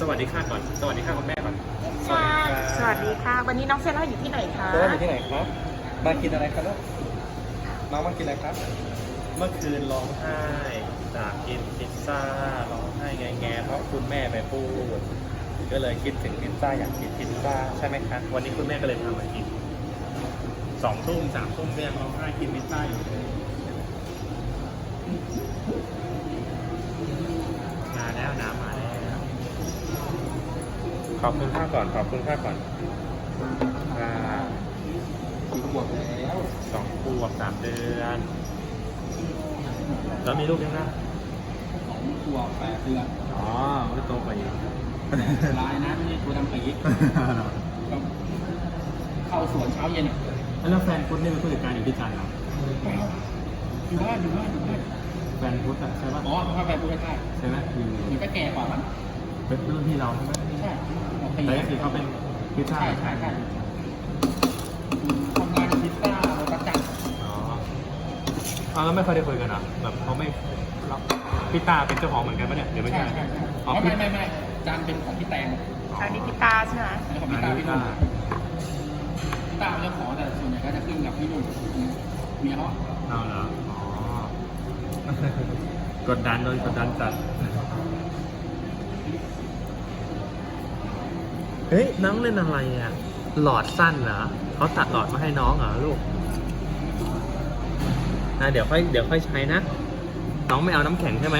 สวัสดีค่ะก่อน สวัสดีค่ะคุณแม่ก่อนค่ะสวัสดีค่ะสวัสดีค่ะ วันนี้น้องเซล่าอยู่ที่ไหนคะแล้วอยู่ที่ไหนครับ มากินอะไรครับลูกน้องมากินอะไรครับ เมื่อคืนร้องไห้จากกินพิซซ่าร้องไห้แงๆเพราะคุณแม่ไปพูด ก็เลยคิดถึงพิซซ่าอยากกินพิซซ่าใช่ไหมคะวันนี้คุณแม่ก็เลยทำมากินสองทุ่มสามทุ่มก็ยังร้องไห้กินพิซซ่าอยู่เลยมาแล้วน้ำมาแล้ว ขอบคุณค่าก่อน ขอบคุณค่าก่อนอ่ากี่ขวบแล้วสองขวบสามเดือน แล้วมีลูกยังนะสองขวบแปดเดือน อ๋อไม่โตกว่าอีกลายนะไม่ใช่ตัวดำปีก็เข้าสวนเช้าเย็นอะแล้วแฟนพุทธนี่เป็นผู้จัดการอยู่ที่จันทร์เหรออยู่บ้านอยู่บ้านอยู่บ้านแฟนพุทธอะใช่ปะอ๋อถ้าแฟนพูดได้ใช่ไหมอยู่เหมือนก็แก่กว่ามั้ง เป็นรุ่นพี่เราใช่ไหมใช่บอกปีแต่ก็คือเขาเป็นพิซซ่าใช่ใช่ใช่ทำงานพิซซ่าโรตัสจังอ๋ออ๋อแล้วไม่เคยได้คุยกันเหรอแบบเขาไม่เราพี่ตาเป็นเจ้าของเหมือนกันปะเนี่ยเดี๋ยวไม่ใช่ใช่ใช่ใช่อ๋อไม่พี่ไม่ไม่จันเป็นของพี่แตงอันนี้พี่ตาใช่ไหมแล้วของอัพี่นตานี้พี่พี่นุ่ตานพี่ตาเป็นเจ้าของแต่ส่วนใหญ่ก็จะขึ้นกับพี่นุ่นเมียเขาเอาเหรออ๋อกดดันโดนกดดันจัด เฮ้ยน้องเล่นอะไรอะ หลอดสั้นเหรอเขาตัดหลอดมาให้น้องเหรอลูกนะเดี๋ยวค่อยเดี๋ยวค่อยใช้นะ น้องไม่เอาน้ำแข็งใช่ไหม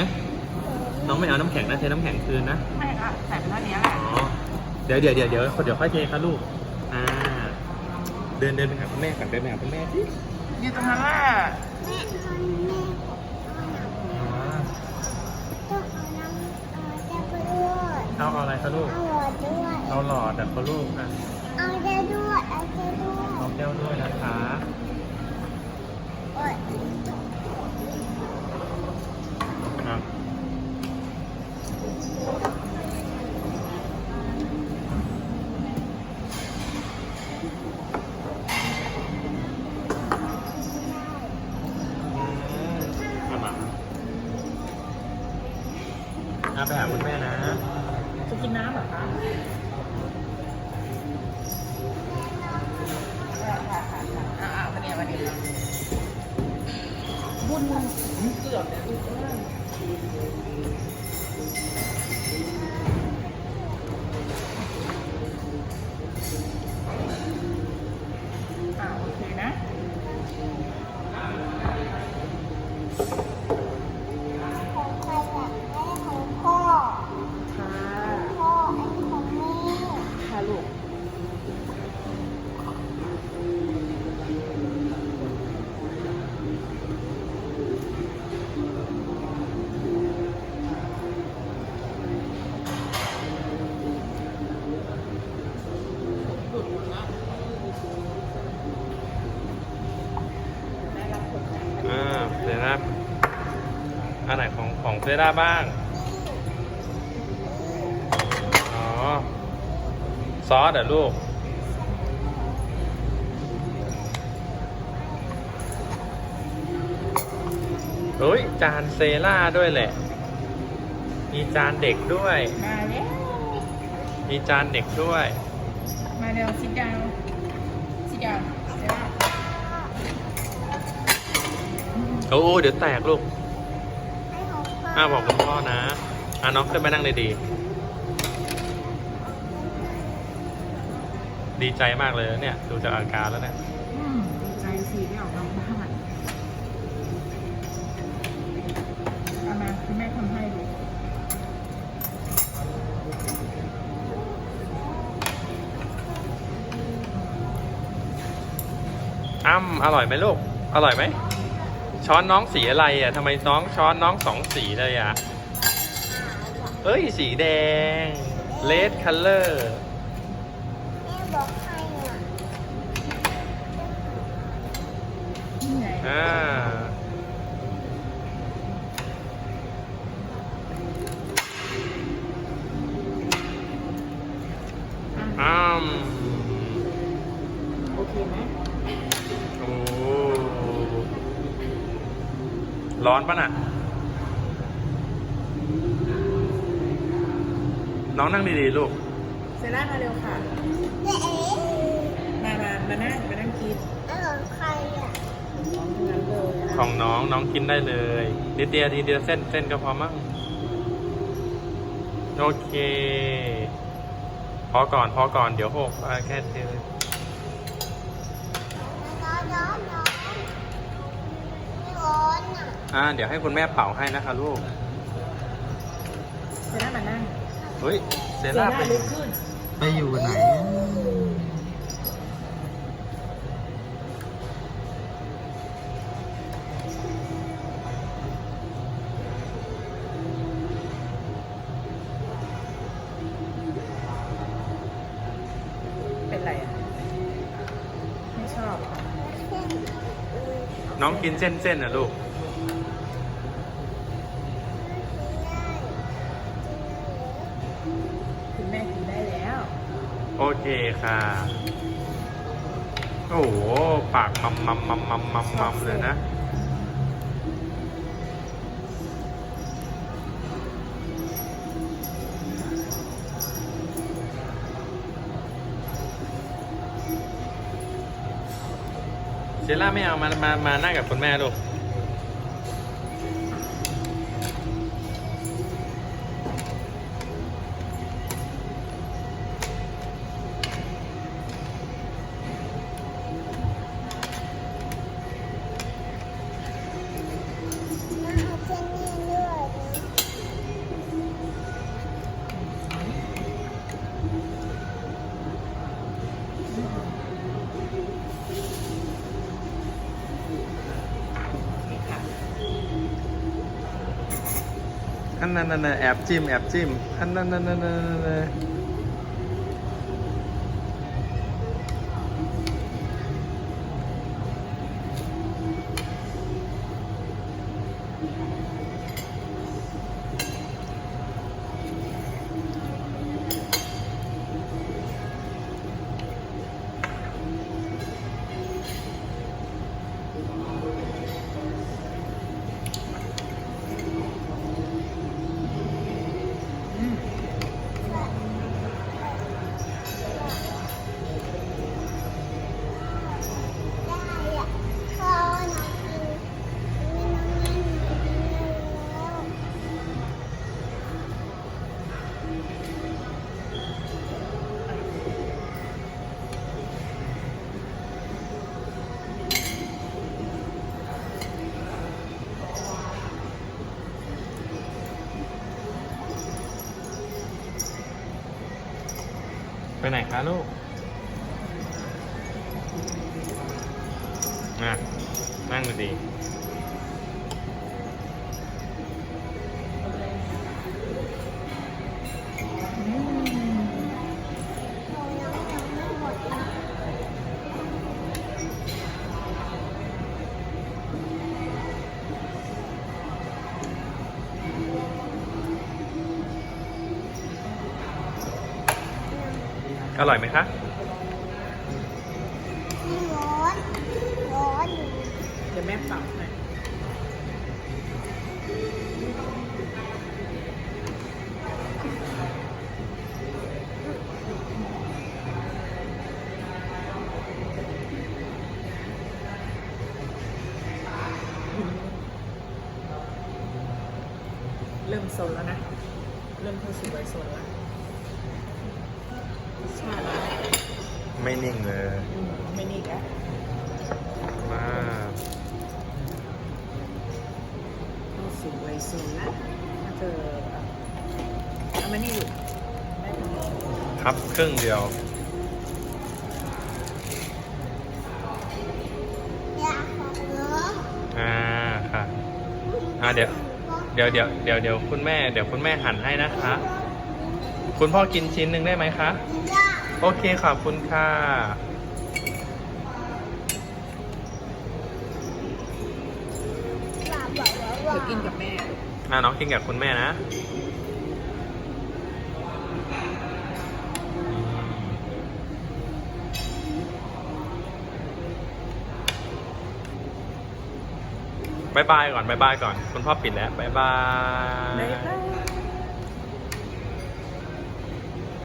น้องไม่เอาน้ำแข็งนะเทน้ำแข็งคืนนะไม่ค่ะใส่เป็นเท่านี้แหละอ๋อเดี๋ยวเดี๋ยวเดี๋ยวเดี๋ยวเดี๋ยวค่อยเทครับลูกอ่าเดินเดินไปหาคุณแม่ก่อนเดินไปหาคุณแม่ที่อยู่ตรงนั้นแหละ คะลูก เอาหลอดด้วย เอาหลอดแต่เขาลูกอะเอาเจ้าด้วย เอาเจ้าด้วยเอาแก้วด้วยนะคะ น้ำหรอคะค่ะค่ะค่ะอ่าอ่าวันนี้วันนี้บุญเกือบเนี่ย ของของเซราบ้าง อ๋อ ซอสเหรอลูกเฮ้ย จานเซราด้วยแหละ มีจานเด็กด้วย มาแล้ว มีจานเด็กด้วย มาเร็ว sit down sit down เดี๋ยวนะโอ้โหเดี๋ยวแตกลูกให้ข องพ่ออ้าวบอกคุณพ่อนะ อะน้องขึ้นมานั่งดีๆดีใจมากเลยนะเนี่ย ดูจากอาการแล้วเนี่ยอืมดีใจสิได้ออกนอกบ้านเอามาคุณแม่ทำให้ลูกอ้ำอร่อยไหมลูก อร่อยไหม ช้อนน้องสีอะไรอะทำไมน้องช้อนน้องสองสีเลยอะ เอ้ย สีแดง red color แม่บอกให้อะนี่ไงอ่า ร้อนปะน่ะน้องน้องนั่งดีๆลูก เซร่ามาเร็วค่ะเจ๊เอ๋มามามานั่งมานั่งกินแล้วของใครอะน้องทั้งนั้นเลยนะของน้องน้องกินได้เลยนิดเดียวทีเดียวเส้นเส้นก็พอมั้งโอเค พอก่อนพอก่อนเดี๋ยวหกอะแค่เดียว น้องน้องน้องไม่ร้ อนอะอ่าเดี๋ยวให้คุณแม่เป่าให้นะคะลูก เซร่ามานั่งเฮ้ยเซเซล่าร่าไปลุกขึ้นไปอยู่ไหน เป็นไรอะ ไม่ชอบ น้องกินเส้นเส้นๆนะลูก แม่กินได้แล้ว โอเคค่ะ โอ้โห ปากมัมมัมมัมมัมมัมมัมเลยนะ เซล่าไม่เอามา มา มานั่งกับคุณแม่ลูก อันนั้นนั่นแอบจิ้มแอบจิ้มอันนั้นนั่นนั่น ไหนคะลูกอะนั่งดี อร่อยไหมคะไม่ร้อน ร้อนอยู่เดี๋ยวแม่ปรับให้เริ่มโซนแล้วนะ เริ่มเข้าสู่วัยโซนแล้วใช่แล้ว ไม่นิ่งเลย อืมไม่นี่แล้วมากเข้าสู่วัยโซนแล้วถ้าเจอเอามานี่ลูกแม่ทำเองครับครึ่งเดียวอยากของน้องอ่าค่ะ อ่าเดี๋ยวเดี๋ยวเดี๋ยวเดี๋ยวเดี๋ยวคุณแม่เดี๋ยวคุณแม่หั่นให้นะคะ คุณพ่อกินชิ้นหนึ่งได้ไหมคะ ได้ โอเคขอบคุณค่ะป้าบอกแล้วเดี๋ว่ายวกินกับแม่ลูกอ่าน้องกินกับคุณแม่นะ บายบายก่อนบายบายก่อน คุณพ่อปิดแล้วบายบาย บ๊ายบาย